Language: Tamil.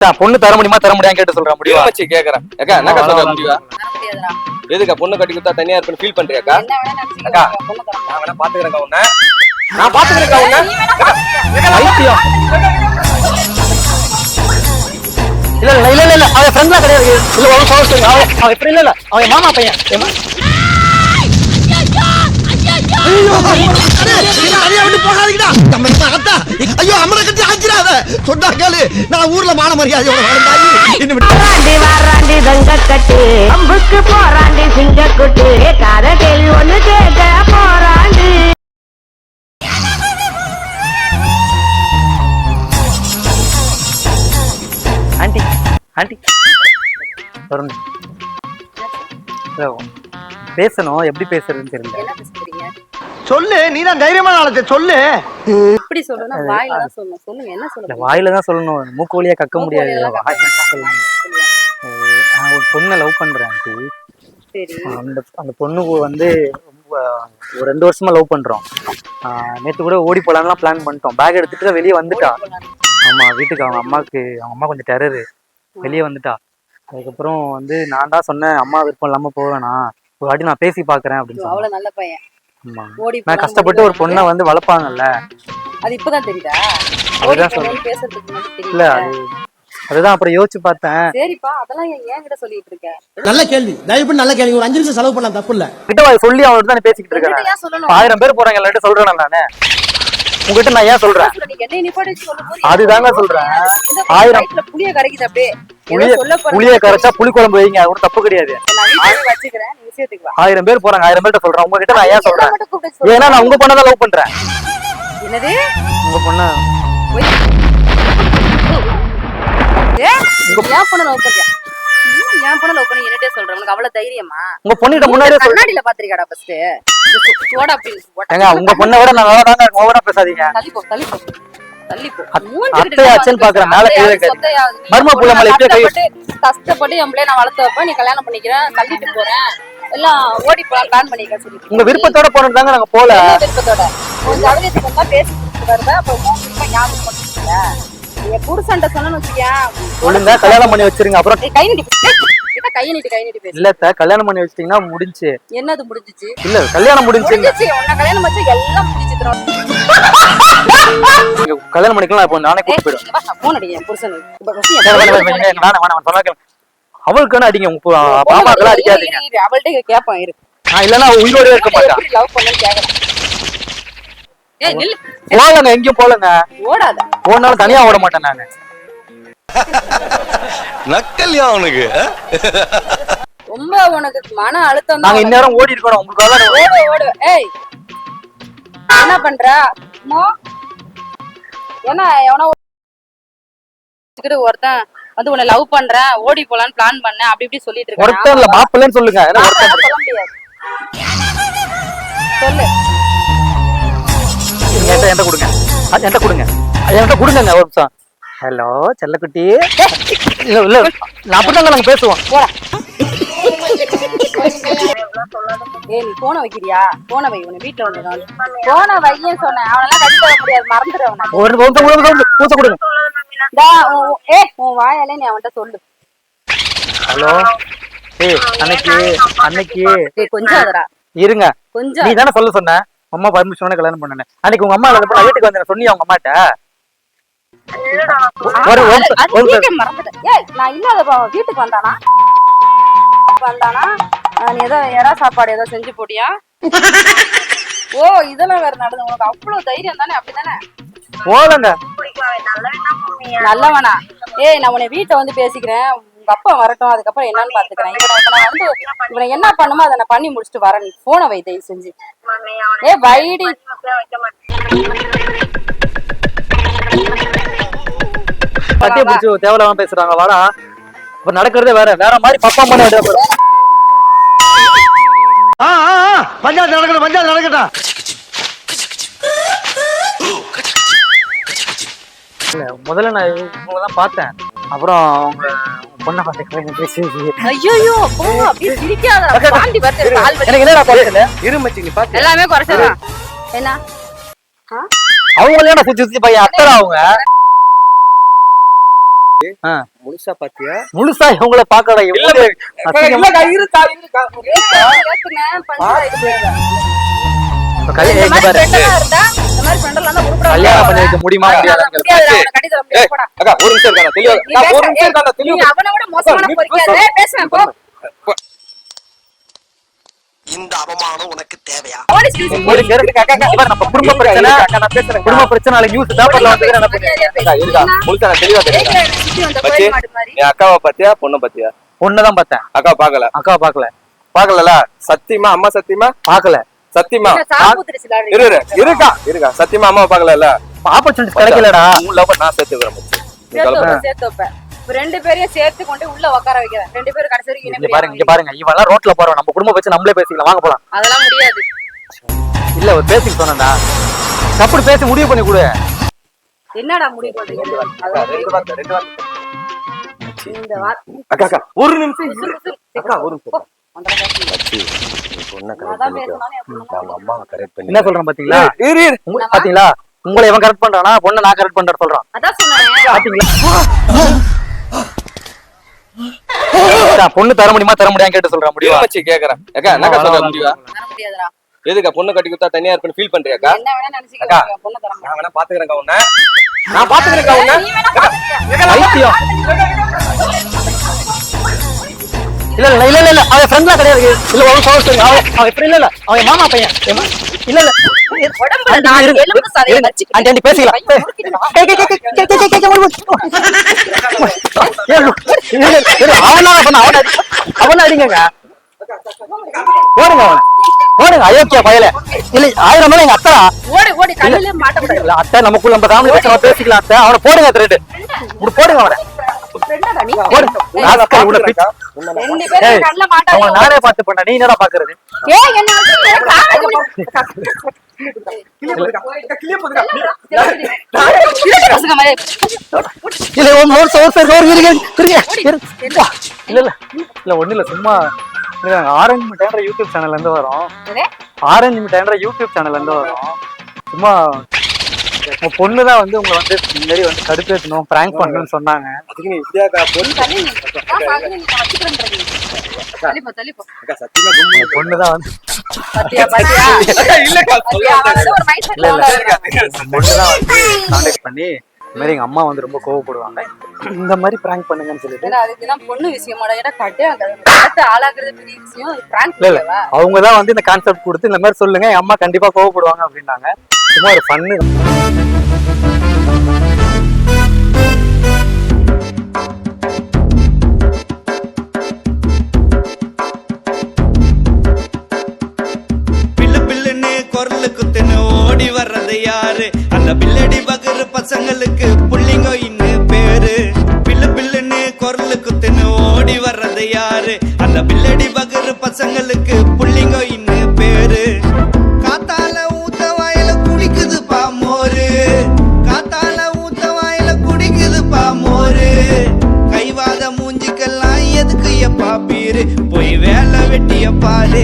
பொண்ணு தர முடியுமா தர முடியான்னு கேட்டு சொல்றேன் முடியுமா? வச்சு கேக்குறேன். அக்கா என்னக்கா சொல்ற. எதுக்கா பொண்ணு கட்டி கொடுத்தா தனியா இருப்பேன்னு ஃபீல் பண்றியாக்கா? அக்கா. நான் வேணா பாத்துக்கிறேன்க்கா உன்ன. நான் பாத்துக்கிறேன்க்கா உன்ன. இல்ல இல்ல இல்ல இல்ல அவன் ஃப்ரெண்ட்லாம் கிடையாது. இல்ல ஒரு சோர்ஸ் அவன் அவன் இப்படி இல்ல இல்ல. அவன் மாமா பையன். ஐயோ அம்மனை கட்டி ஆச்சிடாத சொன்னா கேளு. நான் ஊர்ல மான மரியாதையோட வாழ்ந்தாயி. வாராண்டி தங்க கட்டு அம்புக்கு போராண்டி சிங்க குட்டு காத கேள்வி ஒண்ணு கேட்க போராண்டி ஆண்டி ஆண்டி. தொடர்ந்து பேசணும். எப்படி பேசுறதுன்னு தெரியல? சொல்லு நீ தான் தைரியமான ஆளத்தை சொல்லு. எப்படி சொல்லணும்? வாயில தான் சொல்லணும். சொல்லுங்க, என்ன சொல்ல இல்ல போறீங்க? வாயில தான் சொல்லணும். மூக்கு வழியா கக்க முடியாது. வாயில தான் சொல்லணும். நான் ஒரு பொண்ணை லவ் பண்றேன். அந்த அந்த பொண்ணுக்கு வந்து ரொம்ப ஒரு ரெண்டு வருஷமா லவ் பண்றோம். நேத்து கூட ஓடி போலாம்லாம் பிளான் பண்ணிட்டோம். பேக் எடுத்துட்டு வெளியே வந்துட்டா. ஆமா வீட்டுக்கு அவங்க அம்மாக்கு அவங்க அம்மா கொஞ்சம் டெரரு வெளியே வந்துட்டா. அதுக்கப்புறம் வந்து நான் தான் சொன்னேன் அம்மா விருப்பம் இல்லாம போவேனா ஒரு வாட்டி நான் பேசி பாக்குறேன் அப்படின்னு அவ்வளவு நல்ல பையன். ஓடி நான் கஷ்டப்பட்டு ஒரு பொண்ணை வந்து வளர்ப்பாங்கல்ல. அது இப்பதான் தெரியுதா? அதுதான் பேசுறதுக்கு முன்னாடி இல்ல. அது அதுதான் அப்புறம் யோசிச்சு பார்த்தேன். சரிப்பா அதெல்லாம் ஏன் என்கிட்ட சொல்லிட்டு இருக்க? நல்ல கேள்வி. தயவு பண்ணி நல்ல கேள்வி. ஒரு அஞ்சு நிமிஷம் செலவு பண்ணலாம் தப்பு இல்ல. கிட்ட சொல்லி அவன்கிட்ட தானே பேசிக்கிட்டு இருக்கேன் ஆயிரம் பேர் போறாங்க எல்லார்ட்டும் சொல்றேன் நானு. உங்ககிட்ட நான் ஏன் சொல்றேன் அதுதாங்க சொல்றேன். ஆயிரம் புளிய கரைக்குது அப்படியே புளிய கரைச்சா புளி குழம்பு வைங்க அது தப்பு கிடையாது ஆயிரம் பேர் போறாங்க ஆயிரம் பேர்ட்ட சொல்றேன் உங்ககிட்ட நான் ஏன் சொல்றேன். ஏன்னா நான் உங்க பொண்ணை தான் லவ் பண்றேன் என்னது உங்க பொண்ணு ஒய். ஏ, என் பொண்ணை பண்றியா? இன்னும் என் பொண்ணை love பண்ணி என்னட்டே சொல்ற? உனக்கு அவ்வளவு தைரியமா? உங்க பொண்ணுகிட்ட சொல்றேன் கண்ணாடியில பாத்திருக்கியாடா first? ஏங்க உங்க பொண்ணை விட நான் நல்லா தாங்க ஓவரா பேசாதீங்க. தள்ளி போ, தள்ளி போ. தள்ளி போ. அத்- மூஞ்சி கிட்ட அத்தையை நின்னு அச்சன் பாக்குறேன், மேல அத்தையாவது, கீழே கேட்டு. சொத்தையாவது. நீ மருமக புள்ள மேல இப்படியே கை- கஷ்டப்பட்டு என் பிள்ளைய நான் வளர்த்து வைப்பேன் நீ கல்யாணம் பண்ணிக்கிறேன் தள்ளிட்டு போறேன். எல்லாம் ஓடி போலாம் பிளான் பண்ணிக்க சொல்லி உங்க விருப்பத்தோட போனது தாங்க நாங்க போல. விருப்பத்தோட? உன் ஜவுளியத்துக்கு வந்தா பேசி கொடுத்துட்டு வருவ அப்ப உன் விருப்பம் ஞாபகம் பண்ணிக்கல என் புருஷன்ட்ட சொன்னு வச்சுக்கேன் ஒழுங்கா கல்யாணம் பண்ணி வச்சிருங்க. அப்புறம் கை நீட்டி. கிட்ட கை நீட்டி கை நீட்டி பேசு. இல்ல கல்யாணம் பண்ணி வச்சிட்டீங்கன்னா முடிஞ்சு. என்னது முடிஞ்சிச்சு? இல்ல கல்யாணம் முடிஞ்சு உன்னை கல்யாணம் வச்சு எல்லாம் முடிஞ்சிச்சு திரு. நீங்க கல்யாணம் பண்ணிக்கலாம் இப்போ நானே கூட்டு போயிடும் பொண்ணு சொன்னா கேளு. அவளுக்குன்னு அடிங்க உங்க மாமாக்கெல்லாம் அடிக்காதீங்க. அவள்ட்ட கேட்பான் இரு நான் இல்லன்னா உயிரோட இருக்க மாட்டேன் லவ் பண்ணேன்னு கேக்குறேன் ஏய் நில்லு. போலங்க எங்கேயும் போலங்க. ஓடாத. போனாலும் தனியா ஓட மாட்டேன் நானு. நக்கல்யா அவனுக்கு ரொம்ப உனக்கு மன அழுத்தம் நாங்க தான் இந்நேரம் ஓடி இருக்கணும் உங்களுக்காக ஓடு ஓடு. ஏய் என்ன பண்ற? அம்மா? என்ன எவனோ ஒருத்தன் வந்து உன்னை லவ் பண்றேன் ஓடி போலான்னு பிளான் பண்ணேன். அப்படி இப்படி சொல்லிட்டு இருக்கான். ஒருத்தன் இல்ல மாப்பிள்ளைன்னு சொல்லுங்க. ஒருத்தன் சொல்ல முடியாது. சொல்லு. என்கிட்ட என்கிட்ட கொடுங்க. அது என்கிட்ட கொடுங்க. அது என்கிட்ட கொடுங்க ஒரு நிமிஷம். ஹலோ செல்லக்குட்டி. இல்ல இல்ல. நான் அப்படிதாங்க நாங்க பேசுவோம். போடா ஏய் நீ போன வைக்கிறியா? போன வை உன்னை வீட்டுல வந்து போன வையன்னு சொன்னேன். அவனெல்லாம் கட்டி வர முடியாது மறந்துடுவேன் அவனை. ஒரு நிமிஷம் ஒரு நிமிஷம் பூச கொடுங்க. இந்தா, உன் உன்- ஏய் உன் வாயாலே நீ அவன்கிட்ட சொல்லு. ஹலோ. ஏய் அன்னைக்கு அன்னைக்கு. ஏய் கொஞ்சம் அதரா இருங்க. கொஞ்சம் நீ தானே சொல்ல சொன்ன. அம்மா பர்மிஷனோட கல்யாணம் பண்ணேன். அன்னைக்கு உங்க அம்மா வீட்டுக்கு வந்தேன் சொன்னியா உங்க அம்மாட்ட? நான் இல்லாதப்ப வீட்டுக்கு வந்தானா? வந்தானா? நீ ஏதோ எறா சாப்பாடு ஏதோ செஞ்சு போட்டியா? ஓ இதெல்லாம் வேற நடந்து. உனக்கு அவ்வளவு தைரியம் தானே? அப்படிதானே போலங்க நல்லவனா ஏய் நான் உன்னை வீட்டை வந்து பேசிக்கிறேன். உங்க அப்பா வரட்டும். அதுக்கப்புறம் என்னன்னு பாத்துக்கிறேன் இவனை வந்து இவனை என்ன பண்ணுமோ அதை நான் பண்ணி முடிச்சுட்டு வரேன். நீ போனை வை தயவு செஞ்சு. ஏ வைடி. கட்டிய பிடிச்சி தேவையில்லாம பேசுறாங்க வாடா. இப்ப நடக்கிறதே வேற வேற மாதிரி பப்பா பண்ண ஆ ஆ, ஆ, பஞ்சாயத்து நடக்கட்டும் பஞ்சாயத்து நடக்கட்டும். இல்ல முதல்ல நான் இவங்க தான் பார்த்தேன். அப்புறம் அவங்க பொண்ணை பார்த்து பேசி ஐயோ போங்க அப்படியே சிரிக்காத. தாண்டி வருது கால் வலி. எனக்கு என்னடா குறைச்சல இருமச்சி நீ பாத்து. எல்லாமே குறைச்சதான் என்ன? அவங்களே நான் சுத்தி சுத்தி பையன் அத்தரா அவங்க. முழுசா பாத்தியா? முழுசா இவங்கள பாக்கலாம் கல்யாணம் பண்ணி முடியுமா ஒரு இந்த அவமானம் உனக்கு தேவையா? ஒரு அக்கா, நம்ம குடும்ப பிரச்சனை. அக்கா நான் பேசுறேன். குடும்ப பிரச்சனை நியூஸ் பேப்பர்ல வந்து என்ன பண்ணுங்க அக்கா இருக்கா? முழுசா நான் தெளிவா தெரியும் அக்காவை பாத்தியா பொண்ணை பாத்தியா பொண்ணுதான் பார்த்தேன். அக்கா பாக்கல அக்கா பாக்கல பாக்கலல சத்தியமா அம்மா சத்தியமா பாக்கல சத்தியமா. இரு இரு. இருக்கா? இருக்கா? சத்தியமா அம்மா பாக்கல ஆப்பர்ச்சுனிட்டி கிடைக்கலடா. உன் லவ் நான் சேர்த்து கிளம்பு. ரெண்டு பேரையும் சேர்த்து கொண்டு உள்ள உட்கார வைக்கிறேன். ரெண்டு பேரும் கடைசி வரைக்கும் இங்க பாருங்க இங்க பாருங்க. இவெல்லாம் ரோட்ல போறோம் நம்ம குடும்பம் வச்சு நம்மளே பேசிக்கலாம். வாங்க போலாம். அதெல்லாம் முடியாது. இல்ல ஒரு பேசிக்க சொன்னேன்டா தப்பு பேசி முடிவு பண்ணி கொடு. என்னடா முடிவு பண்றீங்க அக்கா. இந்த அக்கா அக்கா ஒரு நிமிஷம். அக்கா ஒரு நிமிஷம். என்ன சொல்றேன் பாத்தீங்களா? இரு இரு. உங்க- பாத்தீங்களா? உங்களை இவன் கரெக்ட் பண்றானா? பொண்ணை நான் கரெக்ட் பண்றேன் சொல்றான். பாத்தீங்களா? கேக்குறான் பொண்ணு தர முடியுமா தர முடியான்னு கேட்டு சொல்றான் முடியும் வச்சு கேக்குறேன் அக்கா என்னக்கா சொல்ல முடியுமா எதுக்கா பொண்ணு கட்டி கொடுத்தா தனியா இருப்பேன் ஃபீல் பண்றியாக்கா நான் வேணா பாத்துக்கிறேன் நான் பாத்துக்கிறேன் உன்ன வைத்தியம் இல்ல இல்ல இல்ல இல்ல அவன் ஃப்ரெண்ட்லாம் கிடையாது இல்ல ஒரு சோர்ஸ் அவன் அவன் இப்படி இல்ல இல்ல அவன் மாமா பையன் இல்ல இல்ல பேசிக்கலாம் அவனால பண்ண அவன அவன அடிங்கங்க. அயோக்கியா பயல. ஆயிரம் அத்தா. அத்தை நமக்குள்ள நம்ம ஃபேமிலி பேசிக்கலாம் அத்தை. அவன போடுங்க த்ரெட் இப்படி போடுங்க அவன. நானே பாத்து பண்ண நீ என்னடா பாக்குறது இல்ல. ஒரு நோட்ஸ் இல்ல இல்ல. ஒண்ணு இல்ல. சும்மா ஆரஞ்சு மிட்டாய்ன்ற யூடியூப் சேனல்ல இருந்து ஆரஞ்சு மிட்டாய்ன்ற யூடியூப் சேனல்ல இருந்து சும்மா உங்க பொண்ணு தான் வந்து உங்களை வந்து முன்னாடி வந்து கடுப்பேற்றணும் பிராங்க் பண்ணணும்னு சொன்னாங்க. பொண்ணு. தான் வந்து பொண்ணுதான் வந்து கான்டாக்ட் பண்ணி இந்த மாதிரி அம்மா வந்து ரொம்ப கோவப்படுவாங்க. இந்த மாதிரி பிராங்க் பண்ணுங்கன்னு சொல்லிட்டு. அதுக்குதான் பொண்ணு விஷயமோட இடம் அவங்க தான் வந்து இந்த கான்செப்ட் கொடுத்து இந்த மாதிரி சொல்லுங்க அம்மா கண்டிப்பா கோவப்படுவாங்க அப்படின்னாங்க. சும்மா ஒரு ஃபன்னு பில்லு பில்லுன்னு குரலு குத்துன்னு ஓடி வர்றது யாரு? அந்த பில்லடி பகரு பசங்களுக்கு புள்ளிங்கோ இன்னு பேரு. பில்லு பில்லுன்னு குரலு தின்னு ஓடி வர்றது யாரு? அந்த பில்லடி பகரு பசங்களுக்கு